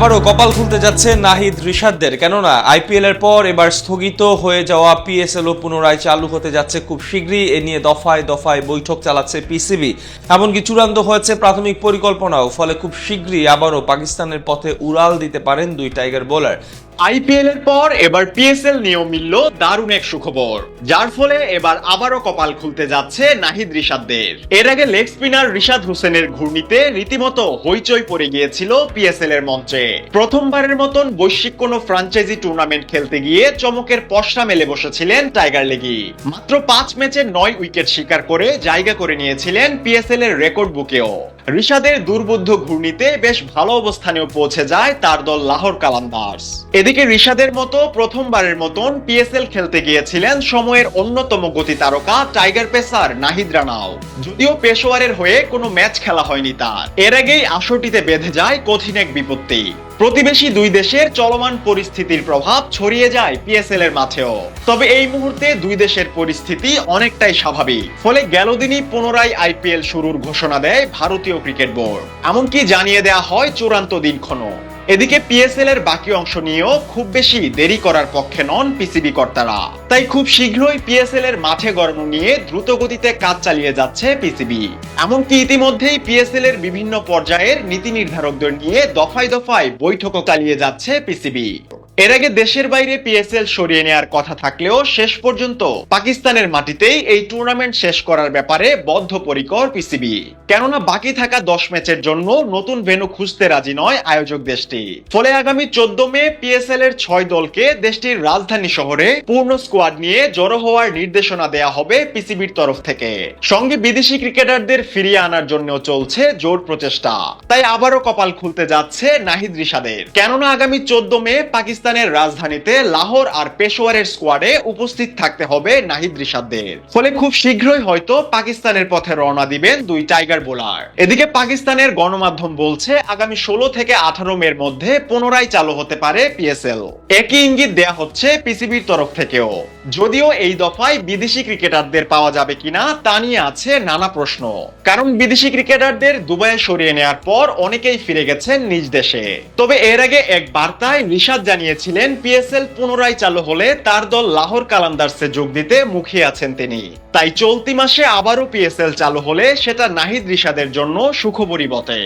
আবারও কপাল খুলতে যাচ্ছে নাহিদ ঋষাদদের কেননা, আইপিএল এর পর এবার স্থগিত হয়ে যাওয়া পিএসএলও পুনরায় চালু হতে যাচ্ছে খুব শীঘ্রই। এ নিয়ে দফায় দফায় বৈঠক চালাচ্ছে পিসিবি এমনকি চূড়ান্ত হয়েছে প্রাথমিক পরিকল্পনাও, ফলে খুব শীঘ্রই আবারও পাকিস্তানের পথে উড়াল দিতে পারেন দুই টাইগার বোলার। আইপিএল এর পর এবার পিএসএল নিয়েও মিলল দারুণ এক সুখবর, যার ফলে এবার আবারও কপাল খুলতে যাচ্ছে নাহিদ রিশাদদের। এর আগে লেগ স্পিনার রিশাদ হোসেনের ঘূর্ণিতে রীতিমতো হইচই পড়ে গিয়েছিল পিএসএল এর মঞ্চে। প্রথমবারের মতন বৈশ্বিক কোনো ফ্রাঞ্চাইজি টুর্নামেন্ট খেলতে গিয়ে চমকের পশরা মেলে বসেছিলেন টাইগার লেগি মাত্র পাঁচ ম্যাচে নয় উইকেট শিকার করে জায়গা করে নিয়েছিলেন পিএসএল এর রেকর্ড বুকেও ঋষাদের দুর্বোধ্য ঘূর্ণিতে বেশ ভালো অবস্থানেও পৌঁছে যায় তার দল লাহোর কালান্দার্স। এদিকে ঋষাদের মতো প্রথমবারের মতন পিএসএল খেলতে গিয়েছিলেন সময়ের অন্যতম গতি তারকা টাইগার পেসার নাহিদ রানাও। যদিও পেশোয়ারের হয়ে কোনো ম্যাচ খেলা হয়নি তার। এর আগেই আসরটিতে বেঁধে যায় কঠিন এক বিপত্তি। প্রতিবেশী দুই দেশের চলমান পরিস্থিতির প্রভাব ছড়িয়ে যায় পিএসএল এর মাঠেও তবে এই মুহূর্তে দুই দেশের পরিস্থিতি অনেকটাই স্বাভাবিক। ফলে গেল দিনই পুনরায় আইপিএল শুরুর ঘোষণা দেয় ভারতীয় ক্রিকেট বোর্ড। এমনকি জানিয়ে দেয়া হয় চূড়ান্ত দিনক্ষণও। এদিকে পিএসএল এর বাকি অংশ নিয়েও খুব বেশি দেরি করার পক্ষে নন পিসিবি কর্তারা। তাই খুব শীঘ্রই পিএসএল এর মাঠে গড়ানো নিয়ে দ্রুত গতিতে কাজ চালিয়ে যাচ্ছে পিসিবি এমনকি ইতিমধ্যেই পিএসএল এর বিভিন্ন পর্যায়ের নীতি নির্ধারকদের নিয়ে দফায় দফায় বৈঠকও চালিয়ে যাচ্ছে পিসিবি এর আগে দেশের বাইরে পিএসএল সরিয়ে নেওয়ার কথা থাকলেও শেষ পর্যন্ত পাকিস্তানের মাটিতেই এই টুর্নামেন্ট শেষ করার ব্যাপারে বদ্ধপরিকর পিসিবি কেননা বাকি থাকা দশ ম্যাচের জন্য নতুন ভেন্যু খুঁজতে রাজি নয় আয়োজক দেশটি। ফলে আগামী চোদ্দ মে পিএসএল এর ছয় দলকে দেশটির রাজধানী শহরে পূর্ণ স্কোয়াড নিয়ে জড়ো হওয়ার নির্দেশনা দেয়া হবে পিসিবির তরফ থেকে। সঙ্গে বিদেশি ক্রিকেটারদের ফিরিয়ে আনার জন্য চলছে জোর প্রচেষ্টা। তাই আবারও কপাল খুলতে যাচ্ছে নাহিদ রিশাদের। কেননা আগামী চোদ্দ মে পাকিস্তানের রাজধানীতে লাহোর আর পেশোয়ারের স্কোয়াডে উপস্থিত থাকতে হবে নাহিদ রিশাদদের। ফলে খুব শীঘ্রই হয়তো পাকিস্তানের পথে রওনা দিবেন দুই টাইগার বোলার। এদিকে পাকিস্তানের গণমাধ্যম বলছে, আগামী ষোলো থেকে আঠারো মের মধ্যে পুনরায় চালু হতে পারে পিএসএল একই ইঙ্গিত দেয়া হচ্ছে পিসিবির তরফ থেকেও। যদিও এই দফায় বিদেশি ক্রিকেটারদের পাওয়া যাবে কিনা তা নিয়ে আছে নানা প্রশ্ন। কারণ বিদেশি ক্রিকেটারদের দুবাইয়ে সরিয়ে নেওয়ার পর অনেকেই ফিরে গেছেন নিজ দেশে। তবে এর আগে এক বার্তায় নিষাদ রিশাদ জানিয়েছিলেন পিএসএল পুনরায় চালু হলে তার দল লাহোর কালান্দার্সে যোগ দিতে মুখিয়ে আছেন তিনি। তাই চলতি মাসে আবারও পিএসএল চালু হলে সেটা নাহিদ রিশাদের জন্য সুখবরই বটে।